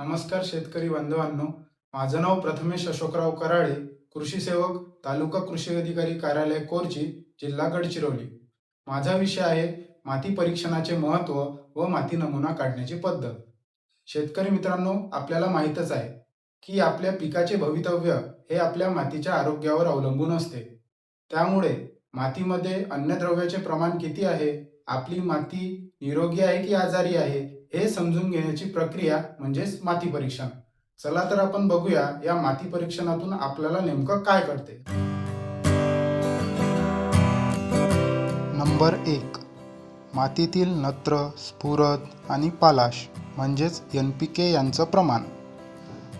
नमस्कार शेतकरी बांधवांनो. माझं नाव प्रथमेश अशोकराव कराळे कृषी सेवक तालुका कृषी अधिकारी कार्यालय कोरची जिल्हा गडचिरोली. माझा विषय आहे माती परीक्षणाचे महत्त्व व माती नमुना काढण्याची पद्धत. शेतकरी मित्रांनो आपल्याला माहीतच आहे की आपल्या पिकाचे भवितव्य हे आपल्या मातीच्या आरोग्यावर अवलंबून असते. त्यामुळे मातीमध्ये अन्नद्रव्याचे प्रमाण किती आहे? आपली माती निरोगी आहे की आजारी आहे? हे समजून घेण्याची प्रक्रिया म्हणजेच माती परीक्षण. चला तर आपण बघूया या माती परीक्षणातून आपल्याला नेमकं काय कळते. नंबर एक. मातीतील नत्र स्फुरद आणि पालाश म्हणजेच एन पी के यांचं प्रमाण.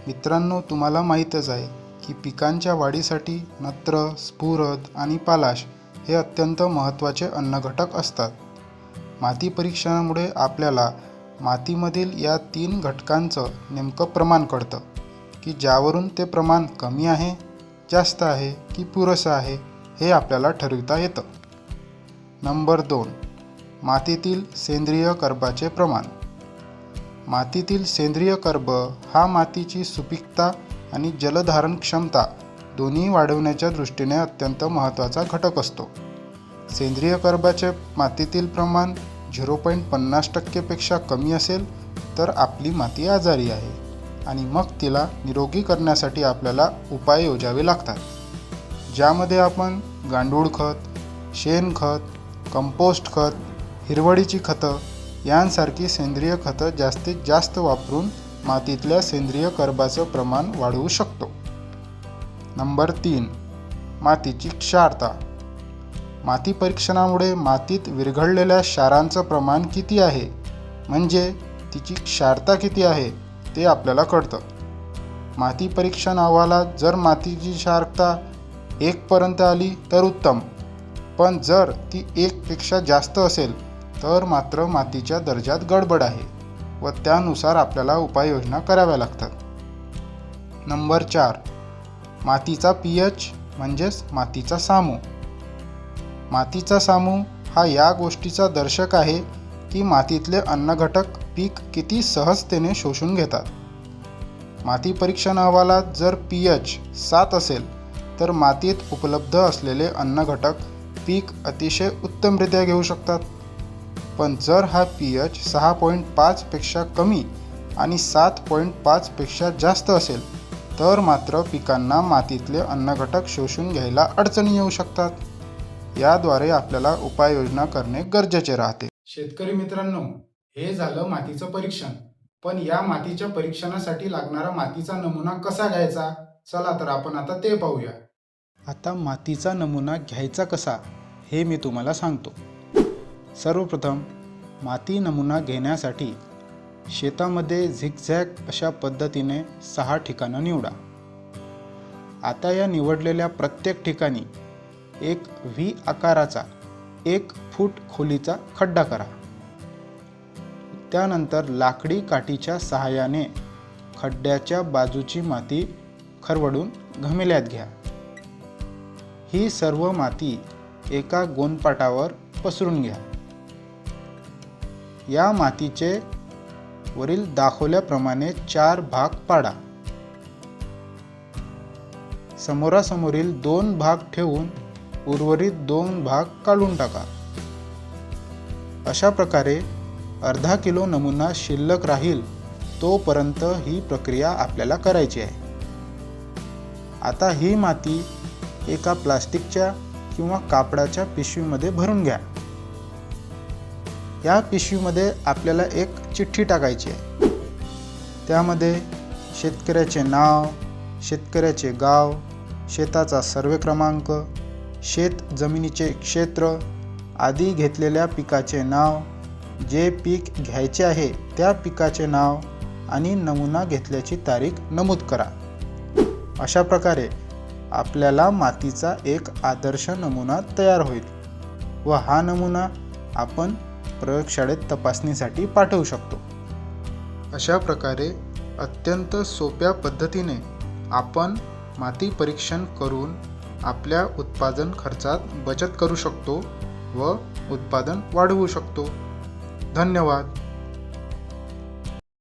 मित्रांनो तुम्हाला माहीतच आहे की पिकांच्या वाढीसाठी नत्र स्फुरद आणि पालाश हे अत्यंत महत्त्वाचे अन्नघटक असतात. माती परीक्षणामुळे आपल्याला मातीमधील या तीन घटकांचं नेमकं प्रमाण कळतं की ज्यावरून ते प्रमाण कमी आहे जास्त आहे की पुरेसं आहे हे आपल्याला ठरविता येतं. नंबर दोन मातीतील सेंद्रिय कर्बाचे प्रमाण. मातीतील सेंद्रिय कर्ब हा मातीची सुपीकता आणि जलधारण क्षमता दोन्ही वाढवण्याच्या दृष्टीने अत्यंत महत्त्वाचा घटक असतो. सेंद्रिय कर्बाचे मातीतील प्रमाण झिरो पॉईंट पन्नास टक्केपेक्षा कमी असेल तर आपली माती आजारी आहे आणि मग तिला निरोगी करण्यासाठी आपल्याला उपाय योजावे लागतात. ज्यामध्ये आपण गांडूळ खत शेणखत कंपोस्ट खत हिरवळीची खतं यांसारखी सेंद्रिय खतं जास्तीत जास्त वापरून मातीतल्या सेंद्रिय कर्बाचं प्रमाण वाढवू शकतो. नंबर तीन मातीची क्षारता. माती परीक्षणामुळे मातीत विरघळलेल्या क्षारांचं प्रमाण किती आहे? म्हणजे तिची क्षारता किती आहे? ते आपल्याला कळतं. माती परीक्षण अहवालात जर मातीची क्षारता एकपर्यंत आली तर उत्तम. पण जर ती एकपेक्षा जास्त असेल तर मात्र मातीच्या दर्जात गडबड आहे व त्यानुसार आपल्याला उपाययोजना कराव्या लागतात. नंबर चार. मातीचा पी एच म्हणजेच मातीचा सामू. मातीचा सामू हा या गोष्टीचा दर्शक आहे की मातीतले अन्नघटक पीक किती सहजतेने शोषून घेतात. माती परीक्षण अहवालात जर पी एच सात असेल तर मातीत उपलब्ध असलेले अन्नघटक पीक अतिशय उत्तमरित्या घेऊ शकतात. पण जर हा पी एच सहा पॉईंट पाचपेक्षा कमी आणि सात पॉईंट पाचपेक्षा जास्त असेल तर मात्र पिकांना मातीतले अन्नघटक शोषून घ्यायला अडचणी येऊ शकतात. याद्वारे आपल्याला उपाययोजना करणे गरजेचे राहते. शेतकरी मित्रांनो हे झालं मातीचं परीक्षण. पण या मातीच्या परीक्षणासाठी लागणारा मातीचा नमुना कसा घ्यायचा? चला तर आपण आता ते पाहूया. आता मातीचा नमुना घ्यायचा कसा हे मी तुम्हाला सांगतो. सर्वप्रथम माती नमुना घेण्यासाठी शेतामध्ये झिगझॅग अशा पद्धतीने सहा ठिकाणं निवडा. आता या निवडलेल्या प्रत्येक ठिकाणी एक व्ही आकाराचा एक फूट खोलीचा खड्डा करा. त्यानंतर लाकडी काठीच्या सहाय्याने खड्ड्याच्या बाजूची माती खरवडून घमेल्यात घ्या. ही सर्व माती एका गोंदपाटावर पसरून घ्या. या मातीचे वरील दाखवल्याप्रमाणे चार भाग पाडा. समोरासमोरील दोन भाग ठेवून उर्वरित दोन भाग काढून टाका. अशा प्रकारे अर्धा किलो नमुना शिल्लक राहील तोपर्यंत ही प्रक्रिया आपल्याला करायची आहे. आता ही माती एका प्लास्टिकच्या किंवा कापडाच्या पिशवीमध्ये भरून घ्या. या पिशवीमध्ये आपल्याला एक चिठ्ठी टाकायची आहे. त्यामध्ये शेतकऱ्याचे नाव शेतकऱ्याचे गाव शेताचा सर्वे क्रमांक शेत जमिनीचे क्षेत्र आधी घेतलेल्या पिकाचे नाव जे पीक घ्यायचे आहे त्या पिकाचे नाव आणि नमुना घेतल्याची तारीख नमूद करा. अशा प्रकारे आपल्याला मातीचा एक आदर्श नमुना तयार होईल व हा नमुना आपण प्रयोगशाळेत तपासणीसाठी पाठवू शकतो. अशा प्रकारे अत्यंत सोप्या पद्धतीने आपण माती परीक्षण करून आपल्या उत्पादन खर्चात बचत करू शकतो व उत्पादन वाढवू शकतो. धन्यवाद.